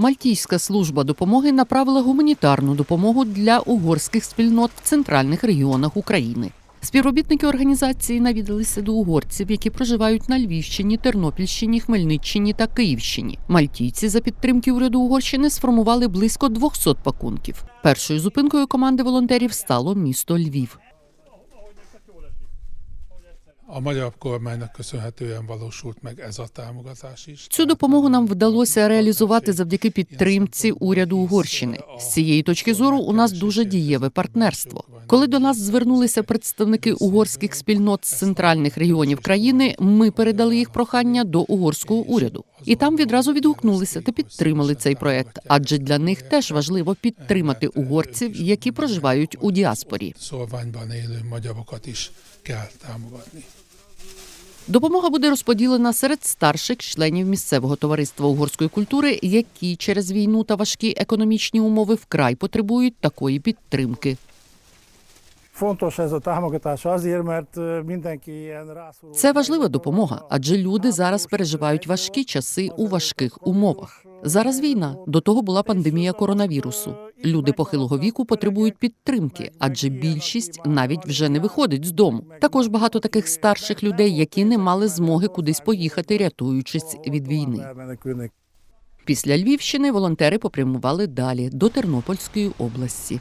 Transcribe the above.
Мальтійська служба допомоги направила гуманітарну допомогу для угорських спільнот в центральних регіонах України. Співробітники організації навідалися до угорців, які проживають на Львівщині, Тернопільщині, Хмельниччині та Київщині. Мальтійці за підтримки уряду Угорщини сформували близько 200 пакунків. Першою зупинкою команди волонтерів стало місто Львів. A magyar kormánynak köszönhetően valósult meg ez a támogatás is. Цю допомогу нам вдалося реалізувати завдяки підтримці уряду Угорщини. З цієї точки зору у нас дуже дієве партнерство. Коли до нас звернулися представники угорських спільнот з центральних регіонів країни, ми передали їх прохання до угорського уряду, і там відразу відгукнулися та підтримали цей проект. Адже для них теж важливо підтримати угорців, які проживають у діаспорі. Szolványban élő magyarokat is kell támogatni. Допомога буде розподілена серед старших членів місцевого товариства угорської культури, які через війну та важкі економічні умови вкрай потребують такої підтримки. Rászorul. Це важлива допомога, адже люди зараз переживають важкі часи у важких умовах. Зараз війна, до того була пандемія коронавірусу. Люди похилого віку потребують підтримки, адже більшість навіть вже не виходить з дому. Також багато таких старших людей, які не мали змоги кудись поїхати, рятуючись від війни. Після Львівщини волонтери попрямували далі до Тернопільської області.